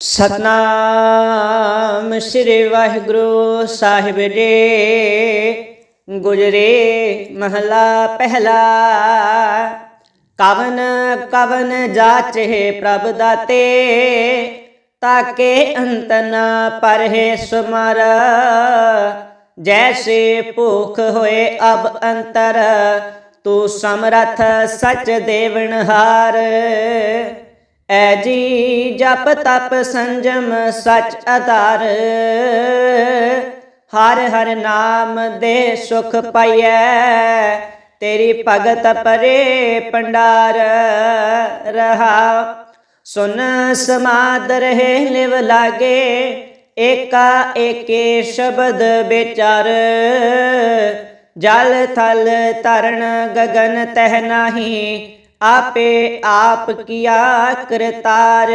ਸਤਨਾਮ ਸ੍ਰੀ ਵਾਹਿਗੁਰੂ ਸਾਹਿਬ ਜੀ। ਗੁਜਰੇ ਮਹਲਾ ਪਹਿਲਾ। ਕਵਨ ਕਵਨ ਜਾਚੇ ਪ੍ਰਭ ਦਾਤੇ, ਤਾਕੇ ਅੰਤ ਨ ਪਰਹਿ ਸੁਮਰ। ਜੈਸੇ ਭੂਖ ਹੋਏ ਅਬ ਅੰਤਰ, ਤੂੰ ਸਮਰਥ ਸਚ ਦੇਵਨਹਾਰ ਐ ਜੀ ਜਪ ਤਪ ਸੰਜਮ ਸਚ ਆਧਾਰ ਹਰ ਹਰ ਨਾਮ ਦੇ ਸੁਖ ਪਾਈਐ, ਤੇਰੀ ਭਗਤ ਪਰੇ ਪੰਡਾਰ ਰਹਾ। ਸੁਨ ਸਮਾਦ ਰਹੇ ਲਿਵ ਲਾਗੇ, ਏਕਾ ਏਕੇ ਸ਼ਬਦ ਵਿਚਾਰ। ਜਲ ਥਲ ਤਰਨ ਗਗਨ ਤਹਿ ਨਾਹੀ ਆਪੇ ਆਪ ਕੀਆ ਕਰਤਾਰ।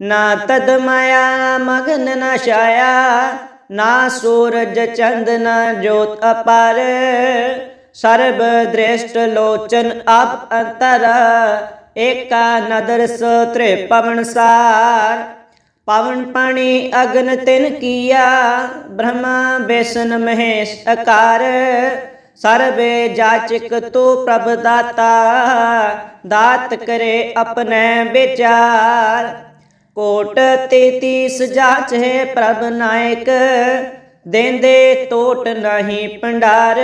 ਨਾ ਤਦ ਮਾਇਆ ਮਗਨ ਨਾ ਛਾਇਆ, ਨਾ ਸੂਰਜ ਚੰਦ ਨਾ ਜੋਤ ਅਪਾਰ। ਸਰਬ ਦ੍ਰਿਸ਼ਟ ਲੋਚਨ ਆਪ ਅੰਤਰ, ਏਕਾ ਨਦਰ ਸੋਤਰੇ ਪਵਨ ਸਾਰ। ਪਵਨ ਪਾਣੀ ਅਗਨ ਤਿਨ ਕੀਆ, ਬ੍ਰਹਮਾ ਬੇਸਨ ਮਹੇਸ਼ ਅਕਾਰ। ਸਰਬੇ ਜਾਚਕ ਤੂੰ ਪ੍ਰਭ ਦਾਤਾ, ਦਾਤ ਕਰੇ ਆਪਣੇ ਵਿਚਾਰ। ਕੋਟ ਤੇਤੀਸ ਜਾਚ ਹੈ ਪ੍ਰਭ ਨਾਇਕ, ਦੇਂਦੇ ਟੋਟ ਨਹੀਂ ਪੰਡਾਰ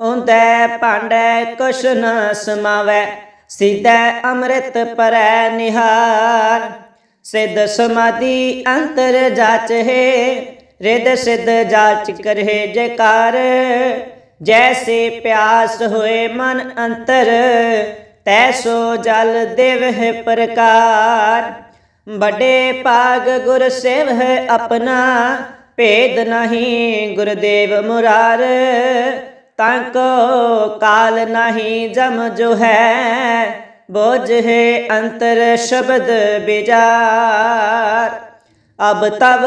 ਉਂਦੈ ਭਾਂਡੈ ਕੁਛ ਨ ਸਮਾਵੈ, ਸਿੱਧੈ ਅੰਮ੍ਰਿਤ ਪਰੈ ਨਿਹਾਰ। ਸਿੱਧ ਸਮਾਧੀ ਅੰਤਰ ਜਾਚ ਹੈ ਰਿਦ ਸਿੱਧ ਜਾਚ ਕਰਹਿ ਜੈਕਾਰ। ਜੈਸੇ ਪਿਆਸ ਹੋਏ ਮਨ ਅੰਤਰ ਤੈਸੋ ਜਲ ਦੇਵਹਿ ਪ੍ਰਕਾਰ। ਵੱਡੇ ਭਾਗ ਗੁਰ ਸੇਵ ਆਪਣਾ, ਭੇਦ ਨਹੀਂ ਗੁਰਦੇਵ ਮੁਰਾਰ। ਤਾਂਕੋ ਕਾਲ ਨਹੀਂ ਜਮ ਜੋ ਹੈ, ਬੋਝ ਹੈ ਅੰਤਰ ਸ਼ਬਦ ਬਿਜਾਰ। ਅਬ ਤਬ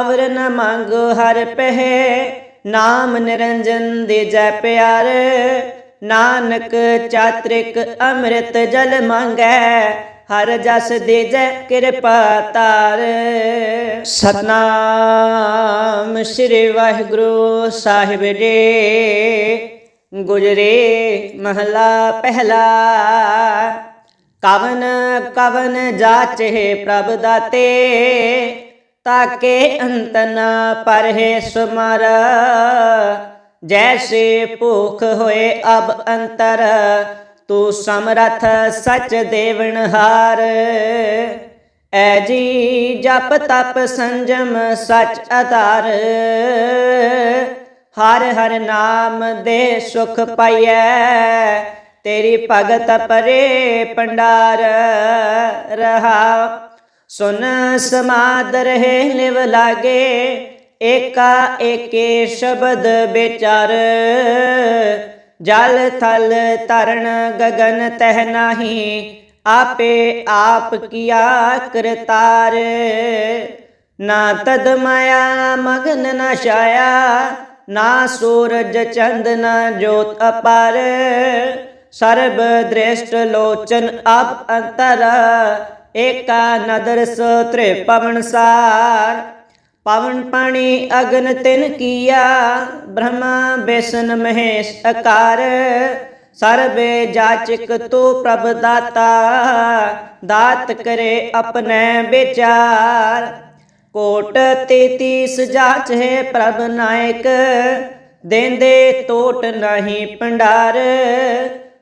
ਅਵਰ ਨ ਮੰਗੋ ਹਰ ਪਹਿ ਨਾਮ ਨਿਰੰਜਨ ਦੇ ਜੈ ਪਿਆਰ। ਨਾਨਕ ਚਾਤ੍ਰਿਕ ਅੰਮ੍ਰਿਤ ਜਲ ਮੰਗੈ, ਹਰ ਜਸ ਦੇ ਜੈ ਕਿਰਪਾ ਤਾਰ। ਸਤਨਾਮ ਸ੍ਰੀ ਵਾਹਿਗੁਰੂ ਸਾਹਿਬ ਜੀ। ਗੁਜਰੇ ਮਹਲਾ ਪਹਿਲਾ। ਕਵਨ ਕਵਨ ਜਾਚੇ ਪ੍ਰਭ ਦਾਤੇ। ਤਾਕੇ ਅੰਤ ਨ ਪਰਹਿ ਸੁਮਰ ਜੈਸੇ ਭੂਖ ਹੋਏ ਅਬ ਅੰਤਰ, ਤੂੰ ਸਮਰਥ ਸਚ ਦੇਵਨਹਾਰ ਐ ਜੀ ਜਪ ਤਪ ਸੰਜਮ ਸਚ ਆਧਾਰ। ਹਰ ਹਰ ਨਾਮ ਦੇ ਸੁਖ ਪਾਈਐ, ਤੇਰੀ ਭਗਤ ਪਰੇ ਪੰਡਾਰ ਰਹਾ ਸੁਨ ਸਮਾਦ ਰਹੇ ਲਿਵ ਲਾਗੇ, ਏਕਾ ਏਕੇ ਸ਼ਬਦ ਵਿਚਾਰ। ਜਲ ਥਲ ਤਰਨ ਗਗਨ ਤਹਿ ਨਾਹੀ, ਆਪੇ ਆਪ ਕੀਆ ਕਰਤਾਰ। ਨਾ ਤਦ ਮਾਇਆ ਮਗਨ ਨਾ ਛਾਇਆ, ਨਾ ਸੂਰਜ ਚੰਦ ਨਾ ਜੋਤ ਅਪਾਰ। ਸਰਬ ਦ੍ਰਿਸ਼ਟ ਲੋਚਨ ਆਪ ਅੰਤਰ ਏਕਾ ਨਦਰ ਸੋਤਰੇ ਪਵਨ ਸਾਰ। ਪਵਨ ਪਾਣੀ ਅਗਨ ਤਿਨ ਕੀਆ, ਬ੍ਰਹਮਾ ਬੇਸਨ ਮਹੇਸ਼ ਅਕਾਰ। ਸਰਬੇ ਜਾਚਕ ਤੂ ਪ੍ਰਭ ਦਾਤਾ, ਦਾਤ ਕਰੇ ਆਪਣੇ ਵਿਚਾਰ। ਕੋਟ ਤੇਤੀਸ ਜਾਚ ਹੈ ਪ੍ਰਭ ਨਾਇਕ, ਦੇਂਦੇ ਟੋਟ ਨਹੀਂ ਪੰਡਾਰ।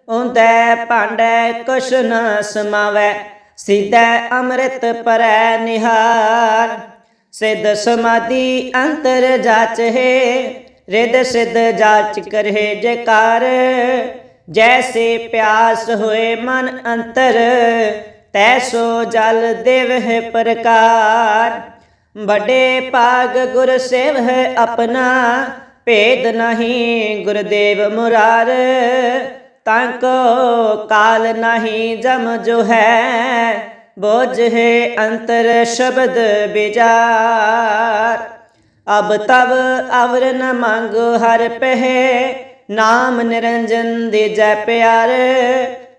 ਉਂਦੈ ਭਾਂਡੈ ਕੁਛ ਨ ਸਮਾਵੈ ਸਿਧੈ ਅੰਮ੍ਰਿਤ ਪਰੈ ਨਿਹਾਰ ਸਿੱਧ ਸਮਾਧੀ ਅੰਤਰ ਜਾਚ ਹੈ। ਰਿਦ ਸਿੱਧ ਜਾਚ ਕਰਹਿ ਜੈਕਾਰ। ਜੈਸੇ ਪਿਆਸ ਹੋਏ ਮਨ ਅੰਤਰ ਤੈਸੋ ਜਲ ਦੇਵਹਿ ਪ੍ਰਕਾਰ। ਵੱਡੇ ਭਾਗ ਗੁਰ ਸੇਵ ਆਪਣਾ, ਭੇਦ ਨਹੀਂ ਗੁਰਦੇਵ ਮੁਰਾਰ। ਤਾਂਕੋ ਕਾਲ ਨਹੀਂ ਜਮ ਜੋ ਹੈ। ਬੋਝ ਹੈ ਅੰਤਰ ਸ਼ਬਦ ਬਿਜਾਰ। ਅਬ ਤਬ ਅਵਰ ਨ ਮੰਗੋ ਹਰ ਪਹਿ। ਨਾਮ ਨਿਰੰਜਨ ਦੇ ਜੈ ਪਿਆਰ।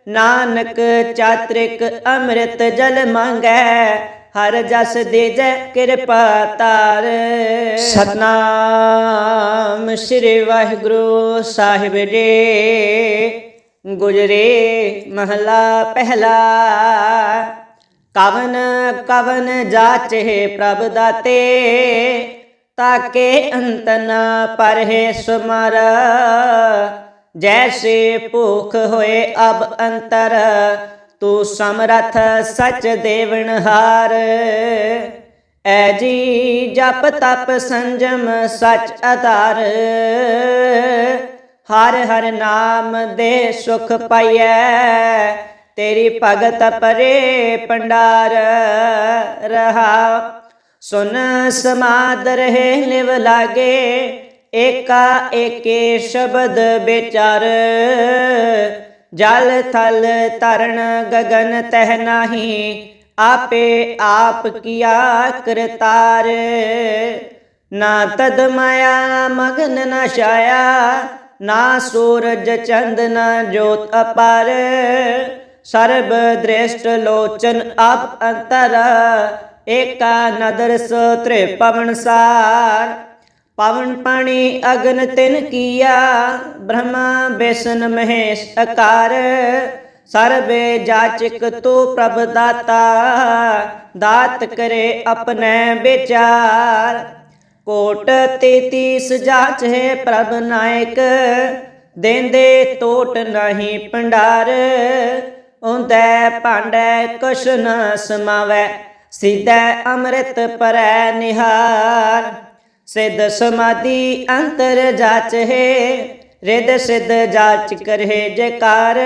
ਨਾਨਕ ਚਾਤ੍ਰਿਕ ਅੰਮ੍ਰਿਤ ਜਲ ਮੰਗੈ। ਹਰ ਜਸ ਦੇ ਜੈ ਕਿਰਪਾ ਤਾਰ। ਸਤਨਾਮ ਸ੍ਰੀ ਵਾਹਿਗੁਰੂ ਸਾਹਿਬ ਜੀ। ਗੁਜਰੇ ਮਹਲਾ ਪਹਿਲਾ। ਕਵਨ ਕਵਨ ਜਾਚੇ ਪ੍ਰਭ ਦਾਤੇ, ਤਾਕੇ ਅੰਤ ਨ ਪਰਹਿ ਸੁਮਰ। ਜੈਸੇ ਭੂਖ ਹੋਏ ਅਬ ਅੰਤਰ, ਤੂੰ ਸਮਰਥ ਸਚ ਦੇਵਨ ਹਾਰ। ਐ ਜੀ ਜਪ ਤਪ ਸੰਜਮ ਸਚ ਆਧਾਰ। ਹਰ ਹਰ ਨਾਮ ਦੇ ਸੁਖ ਪਾਈਐ, ਤੇਰੀ ਭਗਤ ਪਰੇ ਪੰਡਾਰ ਰਹਾ। ਸੁਨ ਸਮਾਦ ਰਹੇ ਲਿਵ ਲਾਗੇ, ਏਕਾ ਏਕੇ ਸ਼ਬਦ ਵਿਚਾਰ। ਜਲ ਥਲ ਤਰਨ ਗਗਨ ਤਹਿ ਨਾਹੀ, ਆਪੇ ਆਪ ਕੀਆ ਕਰਤਾਰ। ਨਾ ਤਦ ਮਾਇਆ ਮਗਨ ਨਾ ਛਾਇਆ ਨਾ ਸੂਰਜ ਚੰਦ ਨਾ ਜੋਤ ਅਪਾਰ, ਸਰਬ ਦ੍ਰਿਸ਼ਟ ਲੋਚਨ ਅਬ ਅੰਤਰ, ਏਕਾ ਨਦਰ ਸੋਤਰੇ ਪਵਨ ਸਾਰ। ਪਵਨ ਪਾਣੀ ਅਗਨ ਤਿਨ ਕੀਆ, ਬ੍ਰਹਮਾ ਬਿਸ਼ਨ ਮਹੇਸ਼ ਅਕਾਰ। ਸਰਬੇ ਜਾਚਕ ਤੂੰ ਪ੍ਰਭ ਦਾਤਾ, ਦਾਤ ਕਰੇ ਆਪਣੇ ਵਿਚਾਰ। ਕੋਟ ਤੇਤੀਸ ਜਾਚ ਹੈ ਪ੍ਰਭ ਨਾਇਕ, ਦੇਂਦੇ ਟੋਟ ਨਹੀਂ ਭੰਡਾਰ। ਉਂਦੈ ਭਾਂਡੈ ਕੁਛ ਨ ਸਮਾਵੈ, ਸਿਧੈ ਅੰਮ੍ਰਿਤ ਪਰੈ ਨਿਹਾਰ। ਸਿੱਧ ਸਮਾਧੀ ਅੰਤਰ ਜਾਚ ਹੈ ਰਿਦ ਸਿਧ ਜਾਚ ਕਰਹਿ ਜਕਾਰ।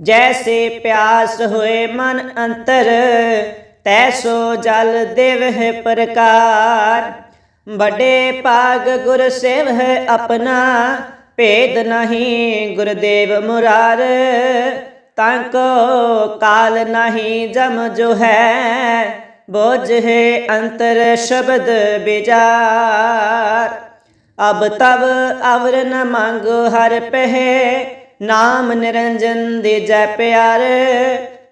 ਜੈਸੇ ਪਿਆਸ ਹੋਏ ਮਨ ਅੰਤਰ ਤੈਸੋ ਜਲ ਦੇਵਹਿ ਪ੍ਰਕਾਰ। ਵੱਡੇ ਭਾਗ ਗੁਰ ਸੇਵ ਹੈ ਆਪਣਾ, ਭੇਦ ਨਹੀਂ ਗੁਰਦੇਵ ਮੁਰਾਰ। ਤਾਂਕੋ ਕਾਲ ਨਹੀਂ ਜਮ ਜੋ ਹੈ, ਬੋਝ ਹੈ ਅੰਤਰ ਸ਼ਬਦ ਵਿਚਾਰ ਅਬ ਤਬ ਅਵਰ ਨ ਮੰਗੋ ਹਰ ਪਹਿ, ਨਾਮ ਨਿਰੰਜਨ ਦੇ ਜੈ ਪਿਆਰ।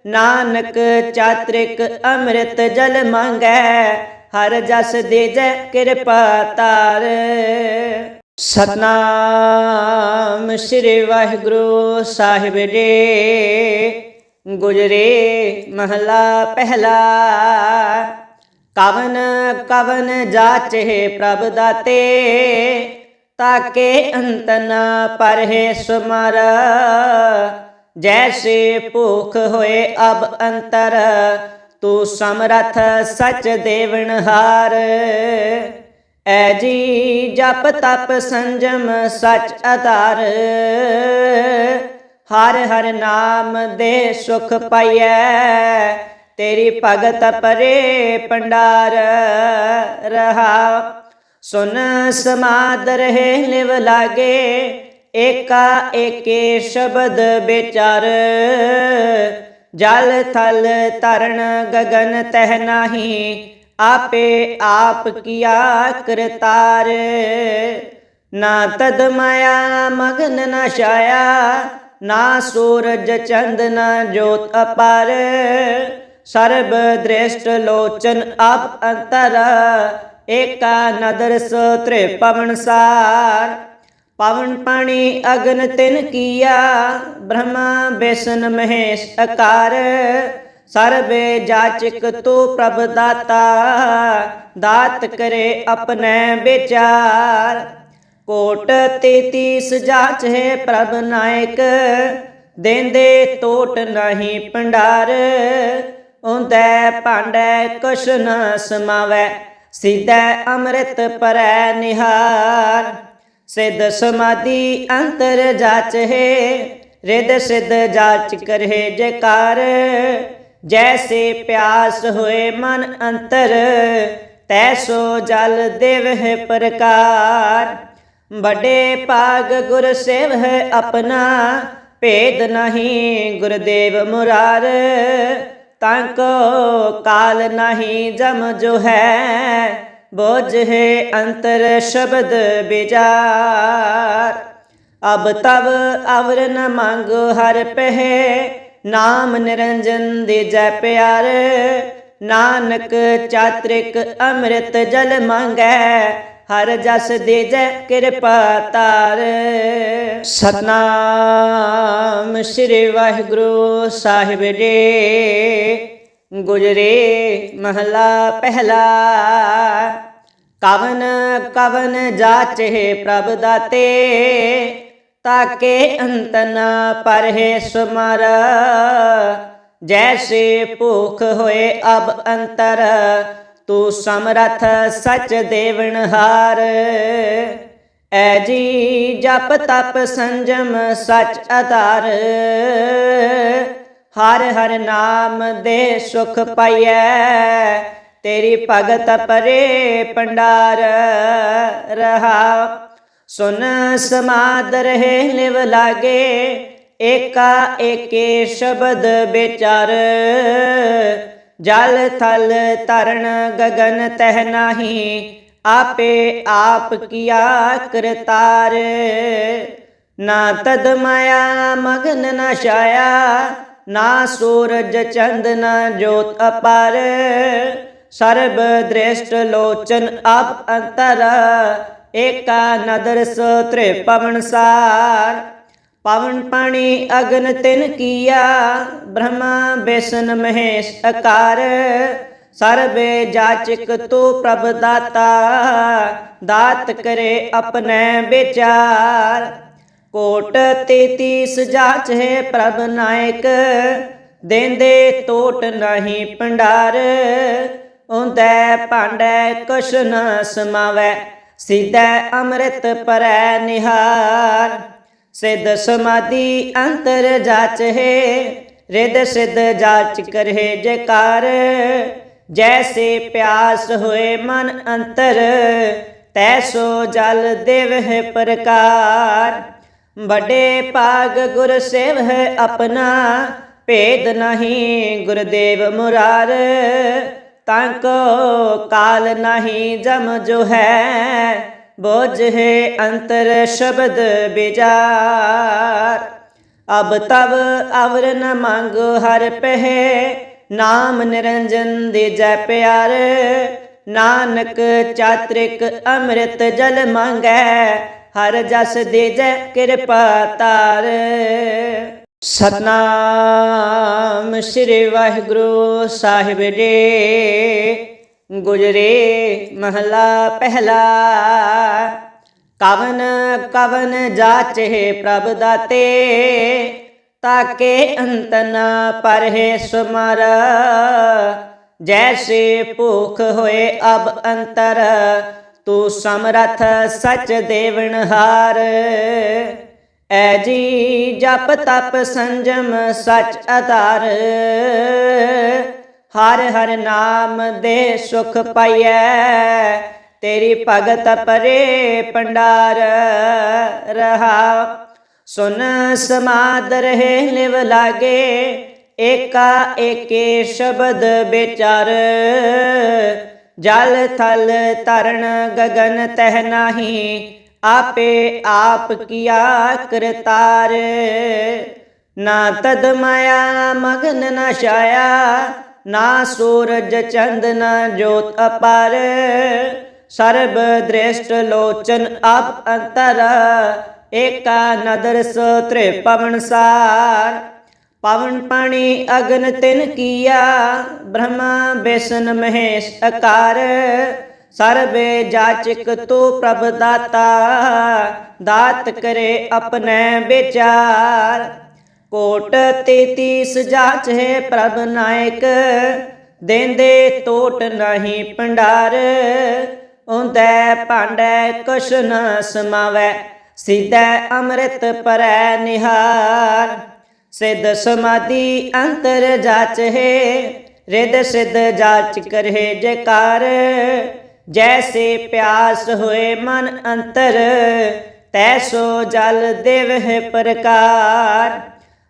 ਨਾਨਕ ਚਾਤ੍ਰਿਕ ਅੰਮ੍ਰਿਤ ਜਲ ਮੰਗੈ ਹਰ ਜਸ ਦੇ ਜੈ ਕਿਰਪਾ ਤਾਰ। ਸਤਨਾਮ ਸ੍ਰੀ ਵਾਹਿਗੁਰੂ ਸਾਹਿਬ ਜੀ। ਗੁਜਰੇ ਮਹਲਾ ਪਹਿਲਾ। ਕਵਨ ਕਵਨ ਜਾਚੇ ਪ੍ਰਭ ਦਾਤੇ, ਤਾਕੇ ਅੰਤ ਨ ਪਰਹਿ ਸੁਮਰ। ਜੈਸੇ ਭੂਖ ਹੋਏ ਅਬ ਅੰਤਰ ਤੂੰ ਸਮਰਥ ਸਚ ਦੇਵਨ ਹਾਰ। ਐ ਜੀ ਜਪ ਤਪ ਸੰਜਮ ਸਚ ਆਧਾਰ। ਹਰ ਹਰ ਨਾਮ ਦੇ ਸੁਖ ਪਾਈਐ, ਤੇਰੀ ਭਗਤ ਪਰੇ ਪੰਡਾਰ ਰਹਾ। ਸੁਨ ਸਮਾਦ ਰਹੇ ਲਿਵ ਲਾਗੇ, ਏਕਾ ਏਕੇ ਸ਼ਬਦ ਵਿਚਾਰ। ਜਲ ਥਲ ਤਰਨ ਗਗਨ ਤਹਿ ਨਾਹੀ, ਆਪੇ ਆਪ ਕੀਆ ਕਰਤਾਰ। ਨਾ ਤਦ ਮਾਇਆ ਮਗਨ ਨਾ ਛਾਇਆ, ਨਾ ਸੂਰਜ ਚੰਦ ਨਾ ਜੋਤ ਅਪਾਰ। ਸਰਬ ਦ੍ਰਿਸ਼ਟ ਲੋਚਨ ਅਬ ਅੰਤਰ, ਏਕਾ ਨਦਰ ਸੋਤਰੇ ਪਵਨ ਸਾਰ। ਪਵਨ ਪਾਣੀ ਅਗਨ ਤਿਨ ਕੀਆ, ਬ੍ਰਹਮਾ ਬਿਸ਼ਨ ਮਹੇਸ਼ ਅਕਾਰ। ਸਰਬੇ ਜਾਚਕ ਤੂੰ ਪ੍ਰਭ ਦਾਤਾ, ਦਾਤ ਕਰੇ ਆਪਣੇ ਵਿਚਾਰ। ਕੋਟ ਤੇਤੀਸ ਜਾਚ ਹੈ ਪ੍ਰਭ ਨਾਇਕ, ਦੇਂਦੇ ਟੋਟ ਨਹੀਂ ਪੰਡਾਰ। ਉਂਦੈ ਭਾਂਡੈ ਕੁਛ ਨ ਸਮਾਵੈ, ਸਿਧੈ ਅੰਮ੍ਰਿਤ ਪਰੈ ਨਿਹਾਰ। ਸਿਧ ਸਮਾਧੀ ਅੰਤਰ ਜਾਚ ਹੈ ਰਿਦ ਸਿਧ ਜਾਚ ਕਰਹਿ ਜਕਾਰ। ਜੈਸੇ ਪਿਆਸ ਹੋਏ ਮਨ ਅੰਤਰ ਤੈਸੋ ਜਲ ਦੇਵਹਿ ਪ੍ਰਕਾਰ। ਵੱਡੇ ਭਾਗ ਗੁਰ ਸੇਵ ਹੈ ਆਪਣਾ, ਭੇਦ ਨਹੀਂ ਗੁਰਦੇਵ ਮੁਰਾਰ। ਤਾਂਕੋ ਕਾਲ ਨਹੀਂ ਜਮ ਜੋ ਹੈ ਬੋਝ ਹੈ ਅੰਤਰ ਸ਼ਬਦ ਵਿਚਾਰ ਅਬ ਤਵ ਅਵਰ ਨ ਮੰਗੋ ਹਰ ਪਹਿ, ਨਾਮ ਨਿਰੰਜਨ ਦੇ ਜੈ ਪਿਆਰ। ਨਾਨਕ ਚਾਤ੍ਰਿਕ ਅੰਮ੍ਰਿਤ ਜਲ ਮੰਗੈ, ਹਰ ਜਸ ਦੇ ਜੈ ਕਿਰਪਾ ਤਾਰ। ਸਤਨਾਮ ਸ੍ਰੀ ਵਾਹਿਗੁਰੂ ਸਾਹਿਬ ਜੀ। ਗੁਜਰੇ ਮਹਲਾ ਪਹਿਲਾ। ਕਵਨ ਕਵਨ ਜਾਚੇ ਪ੍ਰਭ ਦਾਤੇ, ਤਾਕੇ ਅੰਤ ਨ ਪਰਹਿ ਸੁਮਰ। ਜੈਸੇ ਭੂਖ ਹੋਏ ਅਬ ਅੰਤਰ, ਤੂੰ ਸਮਰਥ ਸਚ ਦੇਵਨਹਾਰ ਐ ਜੀ ਜਪ ਤਪ ਸੰਜਮ ਸਚ ਆਧਾਰ। ਹਰ ਹਰ ਨਾਮ ਦੇ ਸੁਖ ਪਾਈਐ, ਤੇਰੀ ਭਗਤ ਪਰੇ ਪੰਡਾਰ ਰਹਾ। ਸੁਨ ਸਮਾਦ ਰਹੇ ਲਿਵ ਲਾਗੇ, ਏਕਾ ਏਕੇ ਸ਼ਬਦ ਵਿਚਾਰ। ਜਲ ਥਲ ਤਰਨ ਗਗਨ ਤਹਿ ਨਾਹੀ, ਆਪੇ ਆਪ ਕੀਆ ਕਰਤਾਰ। ਨਾ ਤਦ ਮਾਇਆ ਮਗਨ ਨ ਛਾਇਆ ਨਾ ਸੂਰਜ ਚੰਦ ਨਾ ਜੋਤ ਅਪਾਰ। ਸਰਬ ਦ੍ਰਿਸ਼ਟ ਲੋਚਨ ਆਪ ਅੰਤਰ। ਏਕਾ ਨਦਰ ਸੋਤਰੇ ਪਵਨ ਸਾਰ। ਪਵਨ ਪਾਣੀ ਅਗਨ ਤਿਨ ਕੀਆ। ਬ੍ਰਹਮਾ ਬਿਸ਼ਨ ਮਹੇਸ਼ ਅਕਾਰ। ਸਰਬੇ ਜਾਚਕ ਤੂੰ ਪ੍ਰਭ ਦਾਤਾ। ਦਾਤ ਕਰੇ ਆਪਣੇ ਵਿਚਾਰ। ਕੋਟ ਤੇਤੀਸ ਜਾਚ ਹੈ ਪ੍ਰਭ ਨਾਇਕ, ਦੇਂਦੇ ਤੋਟ ਨਹੀਂ ਭੰਡਾਰ। ਉਂਦੈ ਭਾਂਡੈ ਕੁਛ ਨ ਸਮਾਵੈ, ਸਿਧੈ ਅੰਮ੍ਰਿਤ ਪਰੈ ਨਿਹਾਰ। ਸਿੱਧ ਸਮਾਧੀ ਅੰਤਰ ਜਾਚ ਹੈ ਰਿਦ ਸਿਧ ਜਾਚ ਕਰਹਿ ਜੈਕਾਰ। ਜੈਸੇ ਪਿਆਸ ਹੋਏ ਮਨ ਅੰਤਰ ਤੈਸੋ ਜਲ ਦੇਵਹਿ ਪ੍ਰਕਾਰ। ਵੱਡੇ ਭਾਗ ਗੁਰ ਸੇਵ ਹੈ ਆਪਣਾ, ਭੇਦ ਨਹੀਂ ਗੁਰਦੇਵ ਮੁਰਾਰ। ਤਾਂ ਕੋ ਕਾਲ ਨਹੀਂ ਜਮ ਜੋ ਹੈ, ਬੋਝ ਹੈ ਅੰਤਰ ਸ਼ਬਦ ਵਿਚਾਰ ਅਬ ਤਬ ਅਵਰ ਨ ਮੰਗੋ ਹਰ ਪਹਿ, ਨਾਮ ਨਿਰੰਜਨ ਦੇ ਜੈ ਪਿਆਰ। ਨਾਨਕ ਚਾਤ੍ਰਿਕ ਅੰਮ੍ਰਿਤ ਜਲ ਮੰਗੈ ਹਰ ਜਸ ਦੇ ਜੈ ਕਿਰਪਾ ਤਾਰ। ਸਤਨਾਮ ਸ੍ਰੀ ਵਾਹਿਗੁਰੂ ਸਾਹਿਬ ਜੀ। ਗੁਜਰੇ ਮਹਲਾ ਪਹਿਲਾ। ਕਵਨ ਕਵਨ ਜਾਚੇ ਪ੍ਰਭ ਦਾਤੇ, ਤਾਕੇ ਅੰਤ ਨ ਪਰਹਿ ਸੁਮਰ। ਜੈਸੇ ਭੂਖ ਹੋਏ ਅਬ ਅੰਤਰ ਤੂੰ ਸਮਰਥ ਸਚ ਦੇਵਨਹਾਰ ਐ ਜੀ ਜਪ ਤਪ ਸੰਜਮ ਸਚ ਆਧਾਰ ਹਰ ਹਰ ਨਾਮ ਦੇ ਸੁਖ ਪਾਈਐ, ਤੇਰੀ ਭਗਤ ਪਰੇ ਪੰਡਾਰ ਰਹਾ। ਸੁਨ ਸਮਾਦ ਰਹੇ ਲਿਵ ਲਾਗੇ, ਏਕਾ ਏਕੇ ਸ਼ਬਦ ਵਿਚਾਰ। ਜਲ ਥਲ ਤਰਨ ਗਗਨ ਤਹਿ ਨਾਹੀ, ਆਪੇ ਆਪ ਕੀਆ ਕਰਤਾਰ। ਨਾ ਤਦ ਮਾਇਆ ਮਗਨ ਨ ਛਾਇਆ, ਨਾ ਸੂਰਜ ਚੰਦ ਨਾ ਜੋਤ ਅਪਾਰ। ਸਰਬ ਦ੍ਰਿਸ਼ਟ ਲੋਚਨ ਆਪ ਅੰਤਰ, ਏਕਾ ਨਦਰ ਸੋਤਰੇ ਪਵਨ ਸਾਰ। ਪਵਨ ਪਾਣੀ ਅਗਨ ਤਿਨ ਕੀਆ, ਬ੍ਰਹਮਾ ਬਿਸ਼ਨ ਮਹੇਸ਼ ਅਕਾਰ। ਸਰਬੇ ਜਾਚਕ ਤੂ ਪ੍ਰਭ ਦਾਤਾ, ਦਾਤ ਕਰੇ ਆਪਣੇ ਵਿਚਾਰ। ਕੋਟ ਤੇਤੀਸ ਜਾਚ ਹੈ ਪ੍ਰਭ ਨਾਇਕ, ਦੇਂਦੇ ਟੋਟ ਨਹੀਂ ਪੰਡਾਰ। ਉਂਦੈ ਭਾਂਡੈ ਕੁਛ ਨ ਸਮਾਵੈ, ਸਿਧੈ ਅੰਮ੍ਰਿਤ ਪਰੈ ਨਿਹਾਰ। ਸਿਧ ਸਮਾਧੀ ਅੰਤਰ ਜਾਚ ਹੈ। ਰਿਦ ਸਿਧ ਜਾਚ ਕਰਹਿ ਜੈਕਾਰ। ਜੈਸੇ ਪਿਆਸ ਹੋਏ ਮਨ ਅੰਤਰ ਤੈਸੋ ਜਲ ਦੇਵਹਿ ਪ੍ਰਕਾਰ।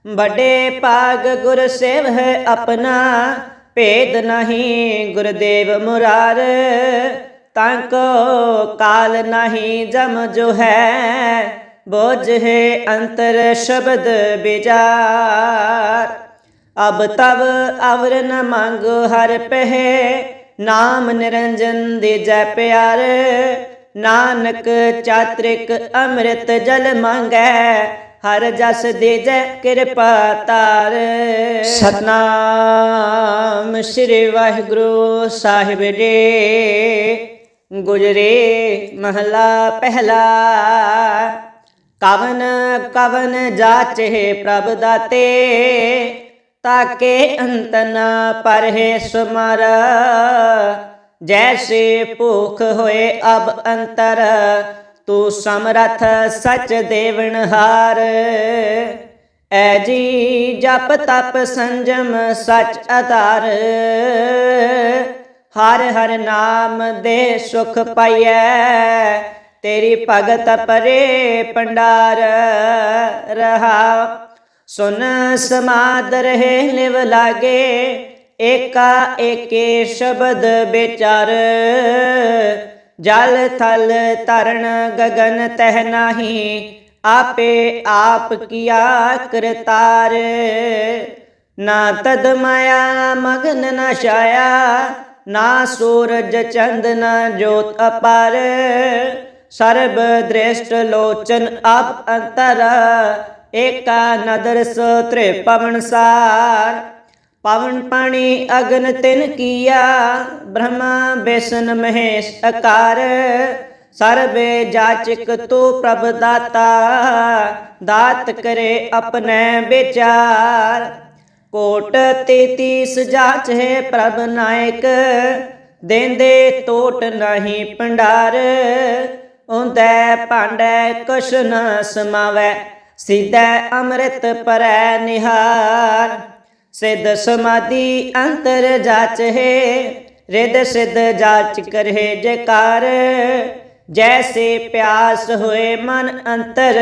ਵੱਡੇ ਭਾਗ ਗੁਰ ਸੇਵ ਹੈ ਆਪਣਾ, ਭੇਦ ਨਹੀਂ ਗੁਰਦੇਵ ਮੁਰਾਰ। ਤਾਂ ਕੋ ਕਾਲ ਨਹੀਂ ਜਮ ਜੋ ਹੈ ਬੋਝ ਹੈ ਅੰਤਰ ਸ਼ਬਦ ਵਿਚਾਰ ਅਬ ਤਵ ਅਵਰ ਨ ਮੰਗੋ ਹਰ ਪਹਿ, ਨਾਮ ਨਿਰੰਜਨ ਦੇ ਜੈ ਪਿਆਰ। ਨਾਨਕ ਚਾਤ੍ਰਿਕ ਅੰਮ੍ਰਿਤ ਜਲ ਮੰਗੈ, ਹਰ ਜਸ ਦੇ ਜੈ ਕਿਰਪਾ ਤਾਰ। ਸਤਨਾਮ ਸ੍ਰੀ ਵਾਹਿਗੁਰੂ ਸਾਹਿਬ ਜੀ। ਗੁਜਰੇ ਮਹਲਾ ਪਹਿਲਾ। ਕਵਨ ਕਵਨ ਜਾਚੇ ਪ੍ਰਭ ਦਾਤੇ, ਤਾਕੇ ਅੰਤ ਨ ਪਰਹਿ ਸੁਮਰ। ਜੈਸੇ ਭੂਖ ਹੋਏ ਅਬ ਅੰਤਰ, ਤੂੰ ਸਮਰਥ ਸਚ ਦੇਵਨਹਾਰ ਐ ਜੀ ਜਪ ਤਪ ਸੰਜਮ ਸਚ ਆਧਾਰ ਹਰ ਹਰ ਨਾਮ ਦੇ ਸੁਖ ਪਾਈਐ ਤੇਰੀ ਭਗਤ ਪਰੇ ਪੰਡਾਰ ਰਹਾ। ਸੁਨ ਸਮਾਦ ਰਹੇ ਨਿਵ ਲਾਗੇ, ਏਕਾ ਏਕੇ ਸ਼ਬਦ ਵਿਚਾਰ। ਜਲ ਥਲ ਤਰਨ ਗਗਨ ਤਹਿ ਨਾਹੀ, ਆਪੇ ਆਪ ਕੀਆ ਕਰਤਾਰ। ਨਾ ਤਦ ਮਾਇਆ ਮਗਨ ਨਾ ਛਾਇਆ, ਨਾ ਸੂਰਜ ਚੰਦ ਨਾ ਜੋਤ ਅਪਾਰ। ਸਰਬ ਦ੍ਰਿਸ਼ਟ ਲੋਚਨ ਆਪ ਅੰਤਰ, ਏਕਾ ਨਦਰ ਸੋਤਰੇ ਪਵਨ ਸਾਰ। ਪਵਨ ਪਾਣੀ ਅਗਨ ਤਿਨ ਕੀਆ, ਬ੍ਰਹਮਾ ਬਿਸ਼ਨ ਮਹੇਸ਼ ਅਕਾਰ। ਸਰਬੇ ਜਾਚਕ ਤੂ ਪ੍ਰਭ ਦਾਤਾ, ਦਾਤ ਕਰੇ ਆਪਣੇ ਵਿਚਾਰ। ਕੋਟ ਤੇਤੀਸ ਜਾਚ ਹੈ ਪ੍ਰਭ ਨਾਇਕ, ਦੇਂਦੇ ਟੋਟ ਨਹੀਂ ਪੰਡਾਰ ਉਂਦੈ ਭਾਂਡੈ ਕੁਛ ਨ ਸਮਾਵੈ, ਸਿਧੈ ਅੰਮ੍ਰਿਤ ਪਰੈ ਨਿਹਾਰ। ਸਿੱਧ ਸਮਾਧੀ ਅੰਤਰ ਜਾਚ ਹੈ ਰਿਦ ਸਿਧ ਜਾਚ ਕਰਹਿ ਜਕਾਰ। ਜੈਸੇ ਪਿਆਸ ਹੋਏ ਮਨ ਅੰਤਰ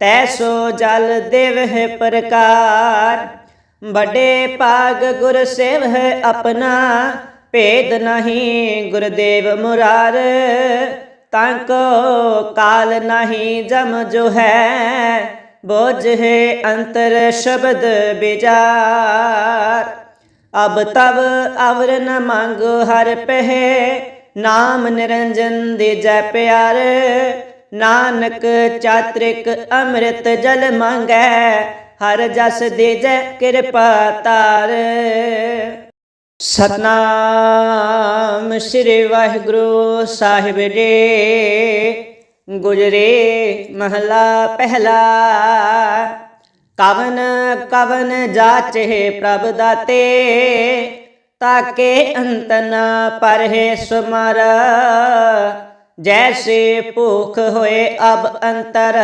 ਤੈਸੋ ਜਲ ਦੇਵਹਿ ਪ੍ਰਕਾਰ। ਵੱਡੇ ਭਾਗ ਗੁਰ ਸੇਵ ਆਪਣਾ, ਭੇਦ ਨਹੀਂ ਗੁਰਦੇਵ ਮੁਰਾਰ। ਤਾਂ ਕੋ ਕਾਲ ਨਹੀਂ ਜਮ ਜੋ ਹੈ। ਬੋਝ ਹੈ ਅੰਤਰ ਸ਼ਬਦ ਵਿਚਾਰ ਅਬ ਤਵ ਅਵਰ ਨ ਮੰਗੋ ਹਰ ਪਹਿ, ਨਾਮ ਨਿਰੰਜਨ ਦੇ ਜੈ ਪਿਆਰ। ਨਾਨਕ ਚਾਤ੍ਰਿਕ ਅੰਮ੍ਰਿਤ ਜਲ ਮੰਗੈ, ਹਰ ਜਸ ਦੇ ਜੈ ਕਿਰਪਾ ਤਾਰ। ਸਤਨਾਮ ਸ੍ਰੀ ਵਾਹਿਗੁਰੂ ਸਾਹਿਬ ਜੀ। ਗੁਜਰੇ ਮਹਲਾ ਪਹਿਲਾ। ਕਵਨ ਕਵਨ ਜਾਚੇ ਪ੍ਰਭ ਦਾਤੇ, ਤਾਕੇ ਅੰਤ ਨ ਪਰਹਿ ਸੁਮਰ। ਜੈਸੇ ਭੂਖ ਹੋਏ ਅਬ ਅੰਤਰ,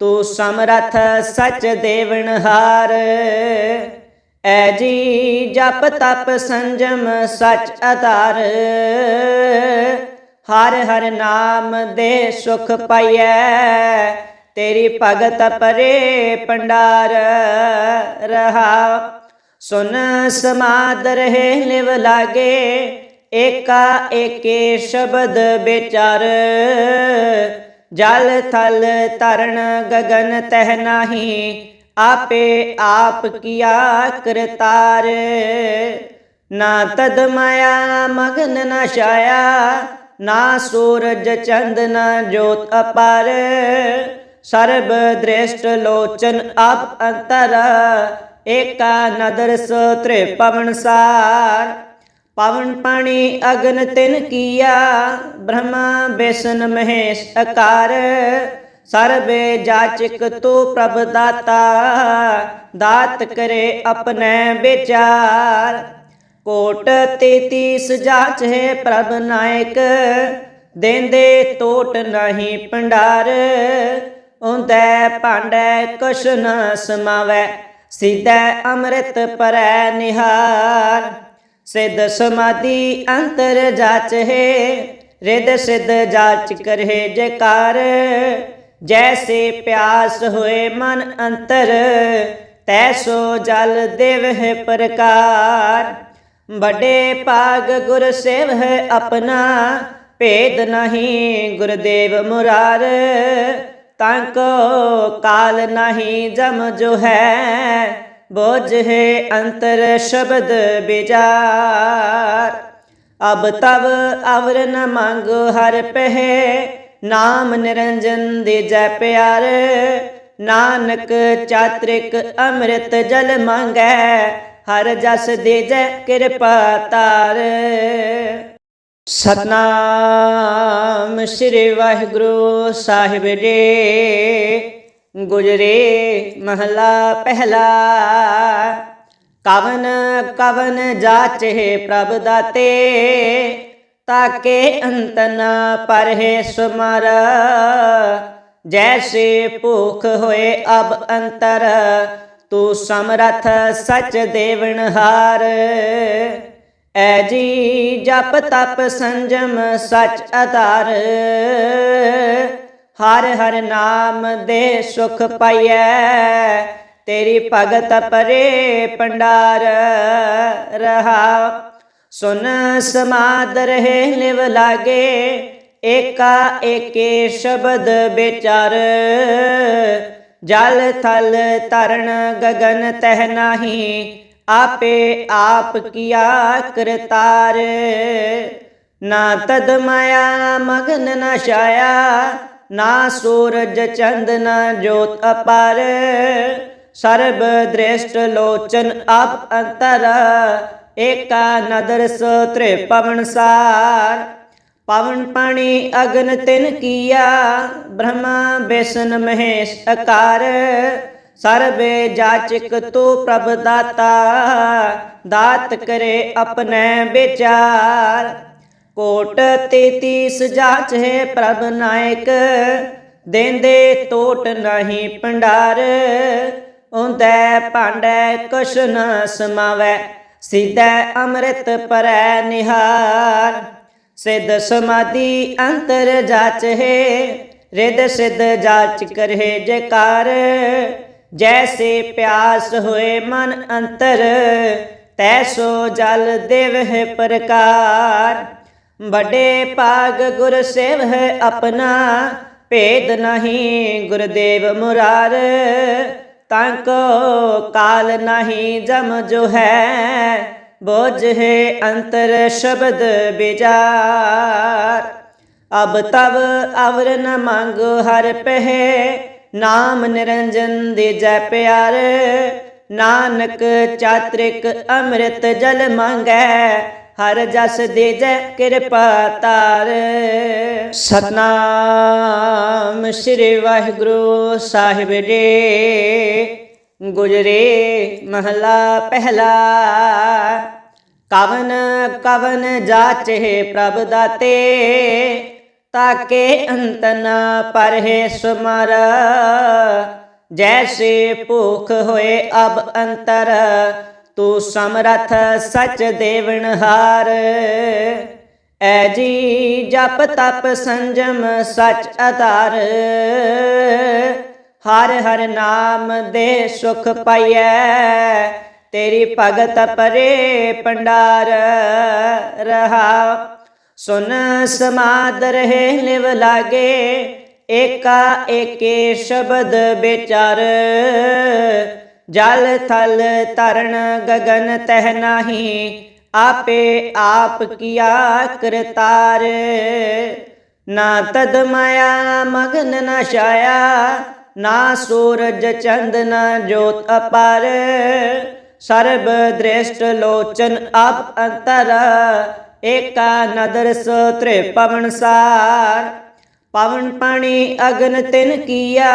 ਤੂੰ ਸਮਰਥ ਸਚ ਦੇਵਨਹਾਰ ਐ ਜੀ ਜਪ ਤਪ ਸੰਜਮ ਸਚ ਆਧਾਰ। ਹਰ ਹਰ ਨਾਮ ਦੇ ਸੁਖ ਪਾਈਐ, ਤੇਰੀ ਭਗਤ ਪਰੇ ਪੰਡਾਰ ਰਹਾ। ਸੁਨ ਸਮਾਦ ਰਹੇ ਨਿਵ ਲਾਗੇ, ਏਕਾ ਏਕੇ ਸ਼ਬਦ ਵਿਚਾਰ। ਜਲ ਥਲ ਤਰਨ ਗਗਨ ਤਹਿ ਨਾਹੀ ਆਪੇ ਆਪ ਕੀਆ ਕਰਤਾਰ। ਨਾ ਤਦ ਮਾਇਆ ਮਗਨ ਨਾ ਛਾਇਆ, ਨਾ ਸੂਰਜ ਚੰਦ ਨਾ ਜੋਤ ਅਪਾਰ। ਸਰਬ ਦ੍ਰਿਸ਼ਟ ਲੋਚਨ ਆਪ ਅੰਤਰ, ਏਕਾ ਨਦਰ ਸੋਤਰੇ ਪਵਨ ਸਾਰ। ਪਵਨ ਪਾਣੀ ਅਗਨ ਤਿਨ ਕੀਆ, ਬ੍ਰਹਮਾ ਬਿਸ਼ਨ ਮਹੇਸ਼ ਅਕਾਰ। ਸਰਬੇ ਜਾਚਕ ਤੂੰ ਪ੍ਰਭ ਦਾਤਾ, ਦਾਤ ਕਰੇ ਆਪਣੇ ਵਿਚਾਰ। ਕੋਟ ਤੇਤੀਸ ਜਾਚ ਹੈ ਪ੍ਰਭ ਨਾਇਕ, ਦੇਂਦੇ ਟੋਟ ਨਹੀਂ ਪੰਡਾਰ ਉਂਦੈ ਭਾਂਡੈ ਕੁਛ ਨ ਸਮਾਵੈ, ਸਿਧੈ ਅੰਮ੍ਰਿਤ ਪਰੈ ਨਿਹਾਰ। ਸਿੱਧ ਸਮਾਧੀ ਅੰਤਰ ਜਾਚ ਹੈ ਰਿਦ ਸਿੱਧ ਜਾਚ ਕਰਹਿ ਜਕਾਰ। ਜੈਸੇ ਪਿਆਸ ਹੋਏ ਮਨ ਅੰਤਰ ਤੈਸੋ ਜਲ ਦੇਵਹਿ ਪ੍ਰਕਾਰ। ਵੱਡੇ ਭਾਗ ਗੁਰ ਸੇਵ ਆਪਣਾ, ਭੇਦ ਨਹੀਂ ਗੁਰਦੇਵ ਮੁਰਾਰ। ਤਾਂ ਕੋ ਕਾਲ ਨਹੀਂ ਜਮ ਜੋ ਹੈ, ਬੋਝ ਹੈ ਅੰਤਰ ਸ਼ਬਦ ਵਿਚਾਰ ਅਬ ਤਬ ਅਵਰ ਨ ਮੰਗੋ ਹਰ ਪਹਿ ਨਾਮ ਨਿਰੰਜਨ ਦੇ ਜੈ ਪਿਆਰ। ਨਾਨਕ ਚਾਤ੍ਰਿਕ ਅੰਮ੍ਰਿਤ ਜਲ ਮੰਗੈ, ਹਰ ਜਸ ਦੇ ਜੈ ਕਿਰਪਾ ਤਾਰ। ਸਤਨਾਮ ਸ੍ਰੀ ਵਾਹਿਗੁਰੂ ਸਾਹਿਬ ਜੀ। ਗੁਜਰੇ ਮਹਲਾ ਪਹਿਲਾ। ਕਵਨ ਕਵਨ ਜਾਚੇ ਪ੍ਰਭ ਦਾਤੇ। ਤਾਕੇ ਅੰਤ ਨ ਪਰਹਿ ਸੁਮਰ। ਜੈਸੇ ਭੂਖ ਹੋਏ ਅਬ ਅੰਤਰ, ਤੂੰ ਸਮਰਥ ਸਚ ਦੇਵਨਹਾਰ ਐ ਜੀ ਜਪ ਤਪ ਸੰਜਮ ਸਚ ਅਧਾਰ ਹਰ ਹਰ ਨਾਮ ਦੇ ਸੁਖ ਪਾਈਐ, ਤੇਰੀ ਭਗਤ ਪਰੇ ਪੰਡਾਰ ਰਹਾ ਸੁਨ ਸਮਾਦ ਰਹੇ ਲਿਵ ਲਾਗੇ, ਏਕਾ ਏਕੇ ਸ਼ਬਦ ਵਿਚਾਰ। ਜਲ ਥਲ ਤਰਣ ਗਗਨ ਤਹਿ ਨਾਹੀ, ਆਪੇ ਆਪ ਕੀਆ ਕਰਤਾਰ। ਨਾ ਤਦ ਮਾਇਆ ਮਗਨ ਨ ਛਾਇਆ, ਨਾ ਸੂਰਜ ਚੰਦ ਨ ਜੋਤ ਅਪਾਰ। ਸਰਬ ਦ੍ਰਿਸ਼ਟ ਲੋਚਨ ਆਪ ਅੰਤਰ, ਏਕਾ ਨਦਰ ਸੋਤਰੇ ਪਵਨ ਸਾਰ। ਪਵਨ ਪਾਣੀ ਅਗਨ ਤਿਨ ਕੀਆ, ਬ੍ਰਹਮਾ ਬਿਸ਼ਨ ਮਹੇਸ਼ ਅਕਾਰ। ਸਰਬੇ ਜਾਚਕ ਤੂ ਪ੍ਰਭ ਦਾਤਾ, ਦਾਤ ਕਰੇ ਆਪਣੇ ਵਿਚਾਰ। ਕੋਟ ਤੇਤੀਸ ਜਾਚ ਹੈ ਪ੍ਰਭ ਨਾਇਕ, ਦੇਂਦੇ ਟੋਟ ਨਹੀਂ ਭੰਡਾਰ। ਉਂਦੈ ਭਾਂਡੈ ਕੁਛ ਨ ਸਮਾਵੈ, ਸਿਧੈ ਅੰਮ੍ਰਿਤ ਪਰੈ ਨਿਹਾਰ। ਸਿਧ ਸਮਾਧੀ ਅੰਤਰ ਜਾਚ ਹੈ ਰਿਦ ਸਿਧ ਜਾਚ ਕਰਹਿ ਜਕਾਰ। ਜੈਸੇ ਪਿਆਸ ਹੋਏ ਮਨ ਅੰਤਰ ਤੈਸੋ ਜਲ ਦੇਵਹਿ ਪ੍ਰਕਾਰ। ਵੱਡੇ ਭਾਗ ਗੁਰ ਸੇਵ ਹੈ ਆਪਣਾ, ਭੇਦ ਨਹੀਂ ਗੁਰਦੇਵ ਮੁਰਾਰ। ਤਾਂ ਕੋ ਕਾਲ ਨਹੀਂ ਜਮ ਜੋ ਹੈ। ਬੋਝ ਹੈ ਅੰਤਰ ਸ਼ਬਦ ਵਿਚਾਰ ਅਬ ਤਬ ਅਵਰ ਨ ਮੰਗੋ ਹਰ ਪਹਿ। ਨਾਮ ਨਿਰੰਜਨ ਦੇ ਜੈ ਪਿਆਰ। ਨਾਨਕ ਚਾਤ੍ਰਿਕ ਅੰਮ੍ਰਿਤ ਜਲ ਮੰਗੈ। ਹਰ ਜਸ ਦੇ ਜੈ ਕਿਰਪਾ ਤਾਰ। ਸਤਨਾਮ ਸ੍ਰੀ ਵਾਹਿਗੁਰੂ ਸਾਹਿਬ ਜੀ। ਗੁਜਰੇ ਮਹਲਾ ਪਹਿਲਾ। ਕਵਨ ਕਵਨ ਜਾਚੇ ਪ੍ਰਭ ਦਾਤੇ, ਤਾਕੇ ਅੰਤ ਨ ਪਰਹਿ ਸੁਮਰ। ਜੈਸੇ ਭੂਖ ਹੋਏ ਅਬ ਅੰਤਰ ਤੂੰ ਸਮਰਥ ਸਚ ਦੇਵਨਹਾਰ ਐ ਜੀ ਜਪ ਤਪ ਸੰਜਮ ਸਚ ਅਧਾਰ ਹਰ ਹਰ ਨਾਮ ਦੇ ਸੁਖ ਪਾਈਐ, ਤੇਰੀ ਭਗਤ ਪਰੇ ਪੰਡਾਰ ਰਹਾ। ਸੁਨ ਸਮਾਦ ਰਹੇ ਲਿਵ ਲਾਗੇ, ਏਕਾ ਏਕੇ ਸ਼ਬਦ ਵਿਚਾਰ। ਜਲ ਥਲ ਤਰਨ ਗਗਨ ਤਹਿ ਨਾਹੀ, ਆਪੇ ਆਪ ਕੀਆ ਕਰਤਾਰ। ਨਾ ਤਦ ਮਾਇਆ ਮਗਨ ਨ ਛਾਇਆ, ਨਾ ਸੂਰਜ ਚੰਦ ਨਾ ਜੋਤ ਅਪਾਰ। ਸਰਬ ਦ੍ਰਿਸ਼ਟ ਲੋਚਨ ਆਪ ਅੰਤਰ, ਏਕਾ ਨਦਰ ਸੋਤਰੇ ਪਵਨ ਸਾਰ। ਪਵਨ ਪਾਣੀ ਅਗਨ ਤਿਨ ਕੀਆ,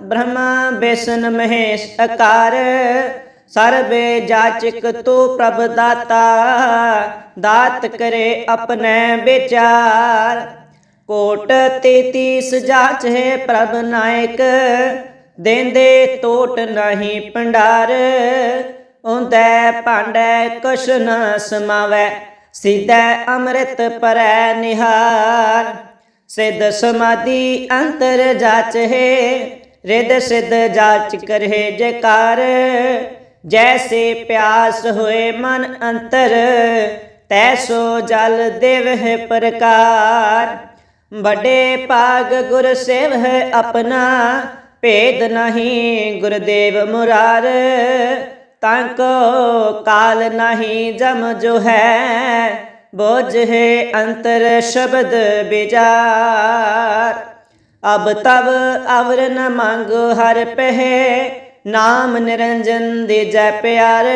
ਬ੍ਰਹਮਾ ਬਿਸ਼ਨ ਮਹੇਸ਼ ਅਕਾਰ। ਸਰਬੇ ਜਾਚਕ ਤੂੰ ਪ੍ਰਭ ਦਾਤਾ, ਦਾਤ ਕਰੇ ਆਪਣੇ ਵਿਚਾਰ। ਕੋਟ ਤੇਤੀਸ ਜਾਚ ਹੈ ਪ੍ਰਭ ਨਾਇਕ, ਦੇਂਦੇ ਟੋਟ ਨਹੀਂ ਭੰਡਾਰ ਉਂਦੈ ਭਾਂਡੈ ਕੁਛ ਨ ਸਮਾਵੈ, ਸਿਧੈ ਅੰਮ੍ਰਿਤ ਪਰੈ ਨਿਹਾਰ। ਸਿਧ ਸਮਾਧੀ ਅੰਤਰ ਜਾਚ ਹੈ। ਰਿਦ ਸਿਧ ਜਾਚ ਕਰਹਿ ਜੈਕਾਰ। ਜੈਸੇ ਪਿਆਸ ਹੋਏ ਮਨ ਅੰਤਰ ਤੈਸੋ ਜਲ ਦੇਵਹਿ ਪ੍ਰਕਾਰ। ਵੱਡੇ ਭਾਗ ਗੁਰ ਸੇਵ ਹੈ ਆਪਣਾ, ਭੇਦ ਨਹੀਂ ਗੁਰਦੇਵ ਮੁਰਾਰ। ਤਾਂ ਕੋ ਕਾਲ ਨਹੀਂ ਜਮ ਜੋ ਹੈ ਬੋਝ ਹੈ ਅੰਤਰ ਸ਼ਬਦ ਵਿਚਾਰ ਅਬ ਤਬ ਅਵਰ ਨ ਮੰਗੋ ਹਰ ਪਹਿ, ਨਾਮ ਨਿਰੰਜਨ ਦੇ ਜੈ ਪਿਆਰ।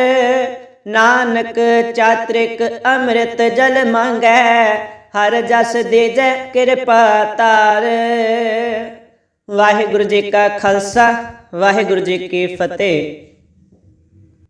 ਨਾਨਕ ਚਾਤ੍ਰਿਕ ਅੰਮ੍ਰਿਤ ਜਲ ਮੰਗੈ, ਹਰ ਜਸ ਦੇ ਜੈ ਕਿਰਪਾ ਤਾਰ। ਵਾਹਿਗੁਰੂ ਜੀ ਕਾ ਖਾਲਸਾ, ਵਾਹਿਗੁਰੂ ਜੀ ਕੀ ਫਤਿਹ।